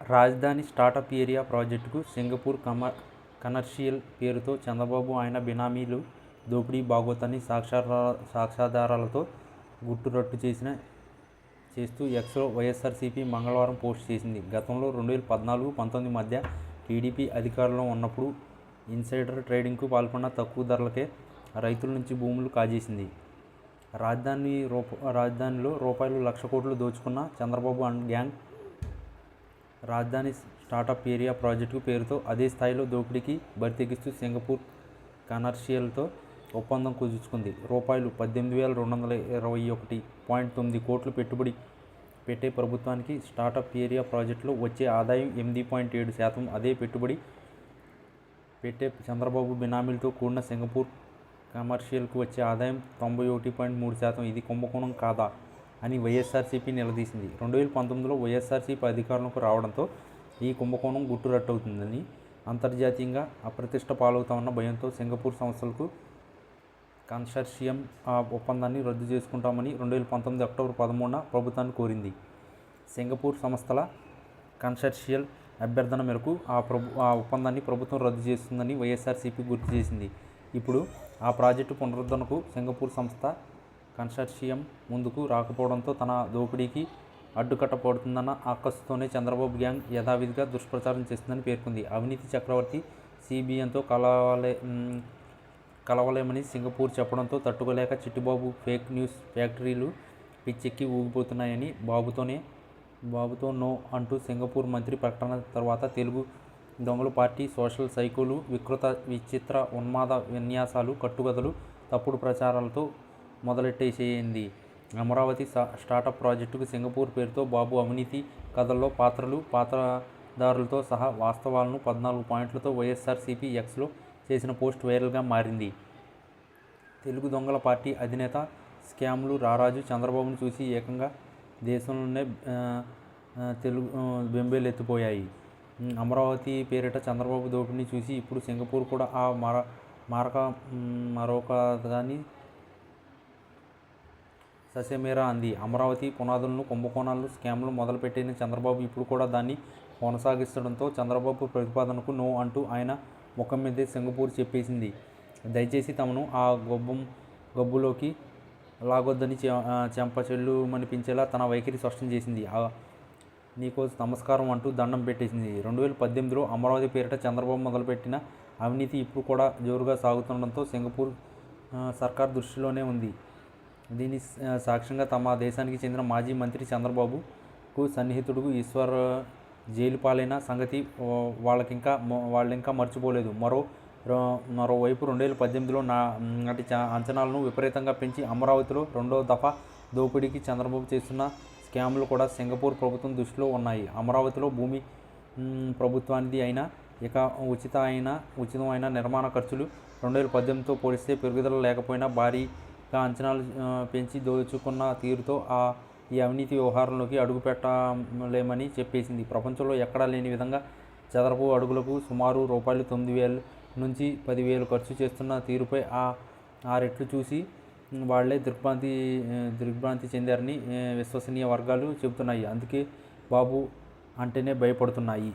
రాజధాని startup area ప్రాజెక్టుకు సింగపూర్ కమ కమర్షియల్ పేరుతో చంద్రబాబు ఆయన బినామీలు దోపిడీ బాగోతాన్ని సాక్షారా సాక్ష్యాధారాలతో గుట్టురట్టు చేసిన చేస్తూ ఎక్స్లో వైఎస్ఆర్సీపీ మంగళవారం పోస్ట్ చేసింది. గతంలో రెండు వేల పద్నాలుగు పంతొమ్మిది మధ్య టీడీపీ అధికారంలో ఉన్నప్పుడు ఇన్సైడర్ ట్రేడింగ్కు పాల్పడిన తక్కువ ధరలకే రైతుల నుంచి భూములు కాజేసింది. రాజధాని రూప రాజధానిలో రూపాయలు లక్ష కోట్లు దోచుకున్న చంద్రబాబు అండ్ గ్యాంగ్ రాజధాని స్టార్టప్ ఏరియా ప్రాజెక్టు పేరుతో అదే స్థాయిలో దోపిడీకి బరితెగిస్తూ సింగపూర్ కమర్షియల్తో ఒప్పందం కుదుర్చుకుంది. రూపాయలు పద్దెనిమిది వేల రెండు వందల ఇరవై ఒకటి పాయింట్ తొమ్మిది కోట్లు పెట్టుబడి పెట్టే ప్రభుత్వానికి స్టార్టప్ ఏరియా ప్రాజెక్టులో వచ్చే ఆదాయం ఎనిమిది పాయింట్ ఏడు శాతం. అదే పెట్టుబడి పెట్టే చంద్రబాబు బినామీలతో కూడిన సింగపూర్ కమర్షియల్కు వచ్చే ఆదాయం తొంభై ఒకటి పాయింట్ మూడు శాతం. ఇది కుంభకోణం కాదా? అని వైఎస్ఆర్సీపీ నిలదీసింది. రెండు వేల పంతొమ్మిదిలో వైఎస్ఆర్సీపీ అధికారంలోకి రావడంతో ఈ కుంభకోణం గుట్టురట్టవుతుందని అంతర్జాతీయంగా అప్రతిష్ట పాలవుతామన్న భయంతో సింగపూర్ సంస్థలకు కన్సర్షియం ఆ ఒప్పందాన్ని రద్దు చేసుకుంటామని రెండు వేల పంతొమ్మిది అక్టోబర్ పదమూడున ప్రభుత్వాన్ని కోరింది. సింగపూర్ సంస్థల కన్సర్షియల్ అభ్యర్థన మేరకు ఆ ప్రభు ఆ ఒప్పందాన్ని ప్రభుత్వం రద్దు చేస్తుందని వైఎస్ఆర్సీపీ గుర్తు చేసింది. ఇప్పుడు ఆ ప్రాజెక్టు పునరుద్ధరణకు సింగపూర్ సంస్థ కన్సార్షియం ముందుకు రాకపోవడంతో తన దోపిడీకి అడ్డుకట్టపడుతుందన్న ఆకస్సుతోనే చంద్రబాబు గ్యాంగ్ యథావిధిగా దుష్ప్రచారం చేస్తుందని పేర్కొంది. అవినీతి చక్రవర్తి సిబిఎన్తో కలవలే కలవలేమని సింగపూర్ చెప్పడంతో తట్టుకోలేక చిట్టిబాబు ఫేక్ న్యూస్ ఫ్యాక్టరీలు పిచ్చెక్కి ఊగిపోతున్నాయని బాబుతోనే బాబుతో నో అంటూ సింగపూర్ మంత్రి ప్రకటన తర్వాత తెలుగు దొంగల పార్టీ సోషల్ సైకోలు వికృత విచిత్ర ఉన్మాద విన్యాసాలు కట్టుకథలు తప్పుడు ప్రచారాలతో మొదలెట్టేసేయింది అమరావతి స్టార్టప్ ప్రాజెక్టుకు సింగపూర్ పేరుతో బాబు అవినీతి కథల్లో పాత్రలు పాత్రదారులతో సహా వాస్తవాలను పద్నాలుగు పాయింట్లతో వైఎస్ఆర్సీపీ ఎక్స్లో చేసిన పోస్ట్ వైరల్గా మారింది. తెలుగు దొంగల పార్టీ అధినేత స్కామ్లు రారాజు చంద్రబాబును చూసి ఏకంగా దేశంలోనే తెలుగు బెంబేలు ఎత్తిపోయాయి. అమరావతి పేరిట చంద్రబాబు దోపిడిని చూసి ఇప్పుడు సింగపూర్ కూడా ఆ మర మరొక మరొక దాన్ని ససేమేరా అంది. అమరావతి పునాదులను కుంభకోణాలు స్కామ్లు మొదలుపెట్టిన చంద్రబాబు ఇప్పుడు కూడా దాన్ని కొనసాగిస్తుండటంతో చంద్రబాబు ప్రతిపాదనకు నో అంటూ ఆయన ముఖం మీదే సింగపూర్ చెప్పేసింది. దయచేసి తమను ఆ గొబ్బం గబ్బులోకి లాగొద్దని చె చెంప చెల్లుమనిపించేలా తన వైఖరి స్పష్టం చేసింది. నీకో నమస్కారం అంటూ దండం పెట్టేసింది. రెండు వేల పద్దెనిమిదిలో అమరావతి పేరిట చంద్రబాబు మొదలుపెట్టిన అవినీతి ఇప్పుడు కూడా జోరుగా సాగుతుండడంతో సింగపూర్ సర్కార్ దృష్టిలోనే ఉంది. దీని సాక్ష్యంగా తమ దేశానికి చెందిన మాజీ మంత్రి చంద్రబాబుకు సన్నిహితుడు ఈశ్వర్ జైలు పాలైన సంగతి వాళ్ళకింకా వాళ్ళు వాళ్ళింకా మర్చిపోలేదు. మరో రో- మరోవైపు రెండు వేల పద్దెనిమిదిలో నా నాటి అంచనాలను విపరీతంగా పెంచి అమరావతిలో రెండో దఫా దోపిడీకి చంద్రబాబు చేస్తున్న స్కామ్లు కూడా సింగపూర్ ప్రభుత్వం దృష్టిలో ఉన్నాయి. అమరావతిలో భూమి ప్రభుత్వానిది అయినా ఇక ఉచిత అయిన ఉచితమైన నిర్మాణ ఖర్చులు రెండు వేల పద్దెనిమిదితో పోలిస్తే పెరుగుదల లేకపోయినా భారీ అంచనాలు పెంచి దోచుకున్న తీరుతో ఆ ఈ అవినీతి వ్యవహారంలోకి అడుగు పెట్టలేమని చెప్పేసింది. ప్రపంచంలో ఎక్కడా లేని విధంగా చదరపు అడుగులకు సుమారు రూపాయలు తొమ్మిది వేలు నుంచి పదివేలు ఖర్చు చేస్తున్న తీరుపై ఆ ఆ రెట్లు చూసి వాళ్ళే దిగ్భ్రాంతి దిగ్భ్రాంతి చెందారని విశ్వసనీయ వర్గాలు చెబుతున్నాయి. అందుకే బాబు అంటేనే భయపడుతున్నాయి.